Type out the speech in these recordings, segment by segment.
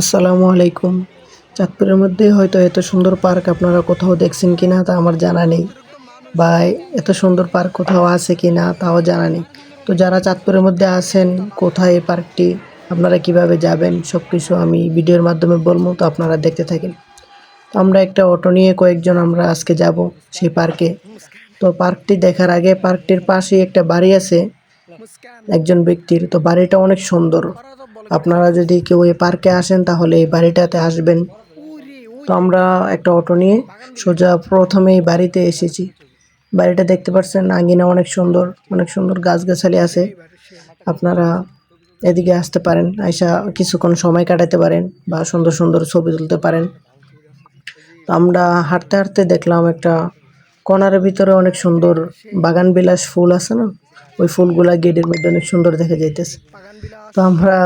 আসসালামু আলাইকুম। চাঁদপুরের মধ্যে হয়তো এত সুন্দর পার্ক আপনারা কোথাও দেখছেন কি না তা আমার জানা নেই বা এত সুন্দর পার্ক কোথাও আছে কি না তাও জানা নেই। তো যারা চাঁদপুরের মধ্যে আছেন, কোথায় এই পার্কটি, আপনারা কীভাবে যাবেন সব কিছু আমি ভিডিওর মাধ্যমে বলব, তো আপনারা দেখতে থাকেন। তো আমরা একটা অটো নিয়ে কয়েকজন আমরা আজকে যাব সেই পার্কে। তো পার্কটি দেখার আগে পার্কটির পাশেই একটা বাড়ি আছে, একজন ব্যক্তির। তো বাড়িটা অনেক সুন্দর। আপনারা যদি কেউ এই পার্কে আসেন, তাহলে এই বাড়িটাতে আসবেন। তো আমরা একটা অটো নিয়ে সোজা প্রথমে এই বাড়িতে এসেছি। বাড়িটা দেখতে পাচ্ছেন, আঙ্গিনা অনেক সুন্দর অনেক সুন্দর গাছগাছালি আছে। আপনারা এদিকে আসতে পারেন, আইসা কিছুক্ষণ সময় কাটাতে পারেন বা সুন্দর সুন্দর ছবি তুলতে পারেন। তো আমরা হাঁটতে হাঁটতে দেখলাম একটা কর্নারের ভিতরে অনেক সুন্দর বাগান বিলাস ফুল আছে না? ওই ফুলগুলা গেটের মধ্যে অনেক সুন্দর দেখা যাইতেছে। তো আমরা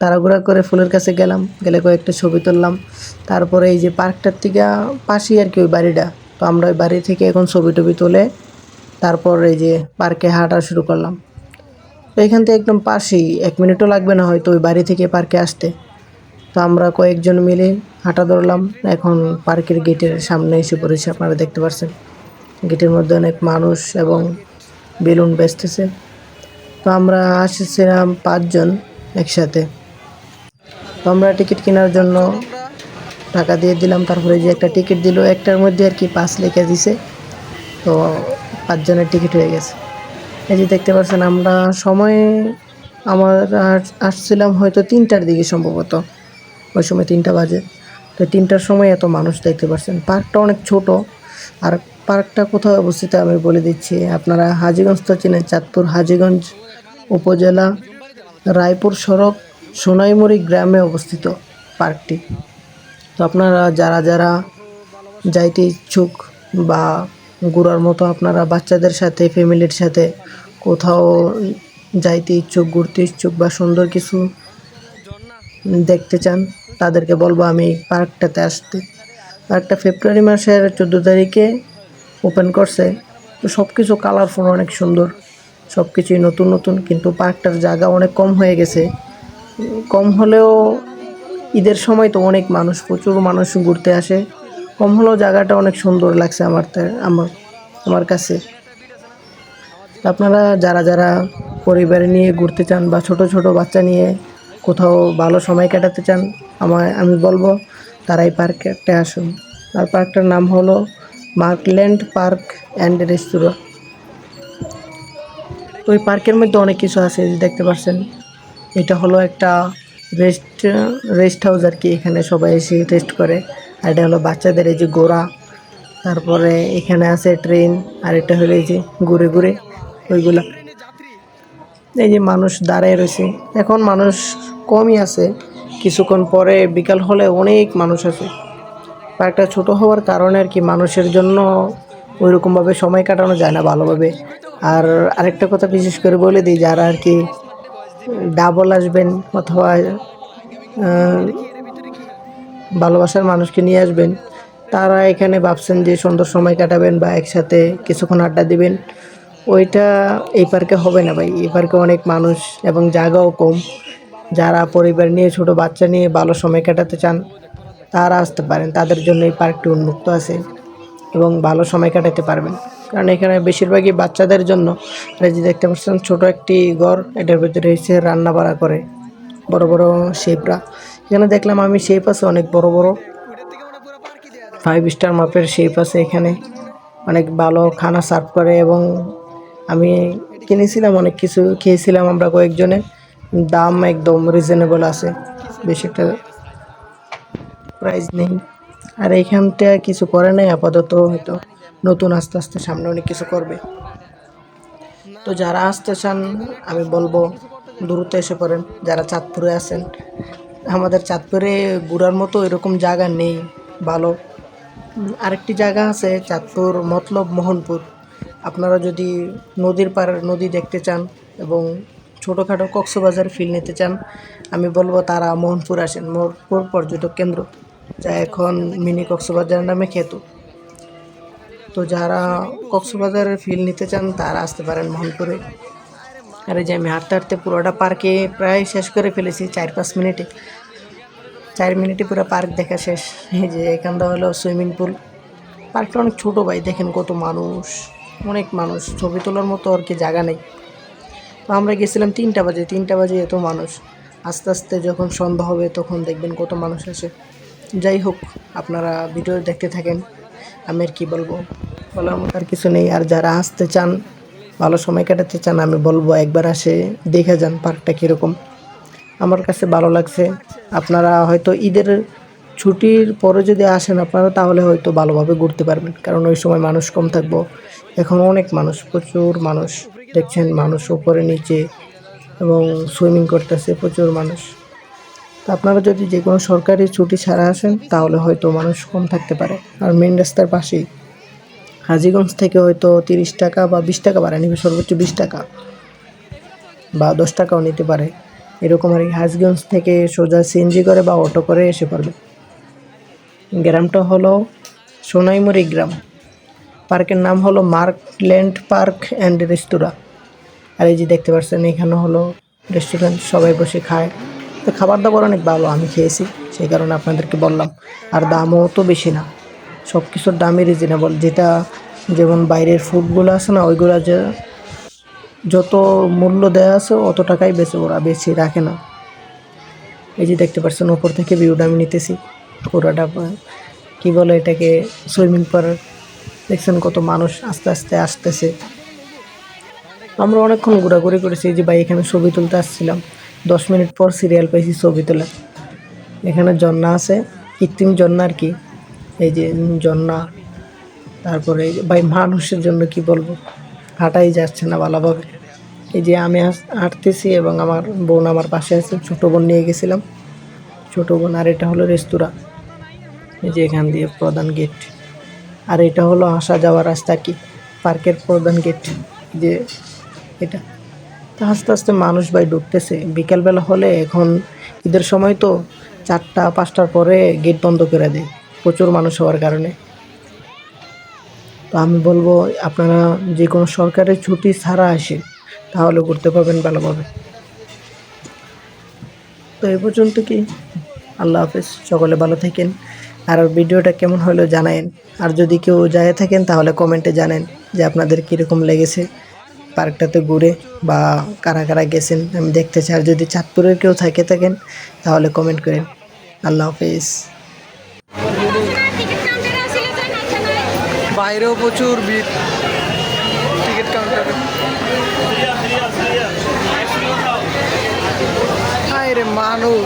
তাড়াহুড়া করে ফুলের কাছে গেলাম, গেলে কয়েকটা ছবি তুললাম। তারপরে এই যে পার্কটার থেকে পাশেই আর কি ওই বাড়িটা। তো আমরা ওই বাড়ি থেকে এখন ছবি টবি তুলে তারপর এই যে পার্কে হাঁটা শুরু করলাম। তো এখান থেকে একদম পাশেই, এক মিনিটও লাগবে না হয়তো ওই বাড়ি থেকে পার্কে আসতে। তো আমরা কয়েকজন মিলে হাঁটা ধরলাম। এখন পার্কের গেটের সামনে এসে পড়েছি, আপনারা দেখতে পাচ্ছেন গেটের মধ্যে অনেক মানুষ এবং বেলুন বেচতেছে। তো আমরা আসছিলাম পাঁচজন একসাথে। তো আমরা টিকিট কেনার জন্য টাকা দিয়ে দিলাম, তারপরে যে একটা টিকিট দিল, একটার মধ্যে আর কি পাঁচ লিখে দিছে। তো পাঁচজনের টিকিট হয়ে গেছে। এই যে দেখতে পাচ্ছেন, আমরা সময়ে আমার আসছিলাম হয়তো তিনটার দিকে সম্ভবত। ওই সময় তিনটা বাজে। তো তিনটার সময় এত মানুষ দেখতে পাচ্ছেন। পার্কটা অনেক ছোট। আর পার্কটা কোথায় অবস্থিত আমি বলে দিচ্ছি, আপনারা হাজিগঞ্জ তো চেনেন, চাঁদপুর হাজিগঞ্জ উপজেলা, রায়পুর সড়ক সোনাইমুড়ি গ্রামে অবস্থিত পার্কটি। তো আপনারা যারা যারা যাইতে ইচ্ছুক বা ঘোরার মতো আপনারা বাচ্চাদের সাথে, ফ্যামিলির সাথে কোথাও যাইতে ইচ্ছুক, ঘুরতে ইচ্ছুক বা সুন্দর কিছু দেখতে চান, তাদেরকে বলব আমি পার্কটাতে আসতে। পার্কটা ফেব্রুয়ারি মাসের চোদ্দ তারিখে ওপেন করছে। তো সব কিছু কালারফুল অনেক সুন্দর। সব কিছুই নতুন নতুন, কিন্তু পার্কটার জায়গা অনেক কম হয়ে গেছে। কম হলেও ঈদের সময় তো অনেক মানুষ, প্রচুর মানুষ ঘুরতে আসে। কম হলেও জায়গাটা অনেক সুন্দর লাগছে আমার আমার আমার কাছে। আপনারা যারা যারা পরিবার নিয়ে ঘুরতে চান বা ছোট ছোট বাচ্চা নিয়ে কোথাও ভালো সময় কাটাতে চান, আমায়, আমি বলব তারা এই পার্কে আসুন। আর পার্কটার নাম হলো মার্কল্যান্ড পার্ক অ্যান্ড রেস্তোরাঁ। তো ওই পার্কের মধ্যে অনেক কিছু আছে, দেখতে পাচ্ছেন এটা হলো একটা রেস্ট রেস্ট হাউস আর কি এখানে সবাই এসে রেস্ট করে। আর এটা হলো বাচ্চাদের এই যে গোড়া তারপরে এখানে আছে ট্রেন আর এটা হলো এই যে ঘুরে ঘুরে ওইগুলা। এই যে মানুষ দাঁড়ায় রয়েছে। এখন মানুষ কমই আছে। কিছুক্ষণ পরে বিকাল হলে অনেক মানুষ আছে। পার্কটা ছোট হওয়ার কারণে আর কি মানুষের জন্য ওইরকমভাবে সময় কাটানো যায় না ভালোভাবে। আর আরেকটা কথা বিশেষ করে বলে দিই, যারা আর কি ডাবল আসবেন অথবা ভালোবাসার মানুষকে নিয়ে আসবেন। তারা এখানে ভাবছেন যে সুন্দর সময় কাটাবেন বা একসাথে কিছুক্ষণ আড্ডা দিবেন। ওইটা এই পার্কে হবে না ভাই। এই পার্কে অনেক মানুষ এবং জায়গাও কম। যারা পরিবার নিয়ে, ছোট বাচ্চা নিয়ে ভালো সময় কাটাতে চান, তারা আসতে পারেন। তাদের জন্য এই পার্কটি উন্মুক্ত আছে এবং ভালো সময় কাটাতে পারবেন। কারণ এখানে বেশিরভাগই বাচ্চাদের জন্য। যে দেখতে পাচ্ছেন, ছোট একটি ঘর, এটার ভিতরে এসে রান্না বাড়া করে। বড় বড় শেপরা এখানে দেখলাম আমি শেপ আছে, অনেক বড় বড়। ফাইভ স্টার মাপের শেপ আছে এখানে। অনেক ভালো খানা সার্ভ করে এবং আমি কিনেছিলাম, অনেক কিছু খেয়েছিলাম আমরা কয়েকজনে। দাম একদম রিজনেবল আছে, বেশি একটা প্রাইস নেই। আর এইখানটা কিছু করে নাই, আপাতত হয়তো। নতুন আস্তে আস্তে সামনে অনেক কিছু করবে। তো যারা আসতে চান, আমি বলব দ্রুত এসে পড়েন। যারা চাঁদপুরে আছেন, আমাদের চাঁদপুরে ঘোরার মতো এরকম জায়গা নেই, ভালো। আরেকটি জায়গা আছে চাঁদপুর মতলব মোহনপুর। আপনারা যদি নদীর পাড়, নদী দেখতে চান এবং ছোটোখাটো কক্সবাজার ফিল নিতে চান, আমি বলব তারা মোহনপুর আসেন। মোহনপুর পর্যটক কেন্দ্র। যা এখন মিনি কক্সবাজার নামে খ্যাত। তো যারা কক্সবাজারের ফিল নিতে চান, তারা আসতে পারেন মোহনপুরে। আর এই যে আমি হাঁটতে হাঁটতে পুরোটা পার্কে প্রায় শেষ করে ফেলেছি, চার পাঁচ মিনিটে। চার মিনিটে পুরো পার্ক দেখা শেষ। এই যে এখানটা হলো সুইমিং পুল পার্কটা অনেক ছোটো ভাই, দেখেন কত মানুষ। অনেক মানুষ, ছবি তোলার মতো আর কি জায়গা নেই। তো আমরা গেছিলাম তিনটা বাজে তিনটা বাজে এত মানুষ। আস্তে আস্তে যখন সন্ধ্যা হবে, তখন দেখবেন কত মানুষ আসে। যাই হোক, আপনারা ভিডিও দেখতে থাকেন। আমি আর কী বলব? বলার মতো আর কিছু নেই। আর যারা আসতে চান, ভালো সময় কাটাতে চান, আমি বলব একবার আসে, দেখে যান পার্কটা কীরকম। আমার কাছে ভালো লাগছে। আপনারা হয়তো ঈদের ছুটির পরে যদি আসেন আপনারা, তাহলে হয়তো ভালোভাবে ঘুরতে পারবেন। কারণ ওই সময় মানুষ কম থাকব। এখন অনেক মানুষ, প্রচুর মানুষ। দেখছেন মানুষ উপরে, নিচে এবং সুইমিং করতেছে প্রচুর মানুষ। তো আপনারা যদি যে কোনো সরকারি ছুটি ছাড়া আসেন, তাহলে হয়তো মানুষ কম থাকতে পারে। আর মেন রাস্তার পাশেই। হাজিগঞ্জ থেকে হয়তো তিরিশ টাকা বা বিশ টাকা বাড়া নিবে, সর্বোচ্চ বিশ টাকা। বা দশ টাকাও নিতে পারে। এরকম আর কি, হাজগঞ্জ থেকে সোজা সিএনজি করে বা অটো করে এসে পারবে। গ্রামটা হলো সোনাইমুড়ি গ্রাম। পার্কের নাম হলো Mark Land Park and Restaurant. আর এই যে দেখতে পাচ্ছেন, এখানে হলো রেস্টুরেন্ট সবাই বসে খায়। তো খাবার দাবার অনেক ভালো আমি খেয়েছি, সেই কারণে আপনাদেরকে বললাম। আর দামও তো বেশি না সব কিছুর দামই রিজনেবল যেটা যেমন বাইরের ফুডগুলো আছে না, ওইগুলো যে যত মূল্য দেওয়া আছে, অত টাকাই বেশি ওরা বেশি রাখে না। এই যে দেখতে পাচ্ছেন ওপর থেকে ভিউটা আমি নিতেছি, পুরোটা কি বলে এটাকে সুইমিং পুল দেখছেন কত মানুষ আস্তে আস্তে আসতেছে। আমরা অনেকক্ষণ ঘোরাঘুরি করেছি যে ভাই এখানে ছবি তুলতে আসছিলাম। দশ মিনিট পর সিরিয়াল পেয়েছি ছবি তোলা। এখানে জন্না আছে, কৃত্রিম জন্না আর কি। এই যে জন্না, তারপরে ভাই মানুষের জন্য কি বলব? হাঁটাই যাচ্ছে না ভালোভাবে। এই যে আমি হাঁটতেছি এবং আমার বোন আমার পাশে আছে, ছোটো বোন নিয়ে গেছিলাম। ছোটো বোন, আর এটা হলো রেস্তোরাঁ। এই যে এখান দিয়ে প্রধান গেট আর এটা হলো আসা যাওয়ার রাস্তা কি, পার্কের প্রধান গেট যে এটা। তো আস্তে আস্তে মানুষ ভাই ঢুকতেছে। বিকেলবেলা হলে এখন ঈদের সময় তো চারটা, পাঁচটার পরে গেট বন্ধ করে দেয়। প্রচুর মানুষ হওয়ার কারণে। তো আমি বলব, আপনারা যে কোনো সরকারি ছুটি ছাড়া আসে, তাহলে ঘুরতে পারবেন ভালোভাবে। তো এ পর্যন্ত কি? আল্লাহ হাফেজ, সকলে ভালো থাকেন। আর ভিডিওটা কেমন হলো জানায়েন। আর যদি কেউ যায় থাকেন, তাহলে কমেন্টে জানেন যে আপনাদের কীরকম লেগেছে। পার্কটাতে ঘুরে বা কারা কারা গেছেন আমি দেখতে চাই। আর যদি চাঁদপুরের কেউ থাকে থাকেন, তাহলে কমেন্ট করেন। আল্লাহ হাফেজ। বাইরেও প্রচুর ভিড়। টিকিট কাউন্টারে। মানুষ।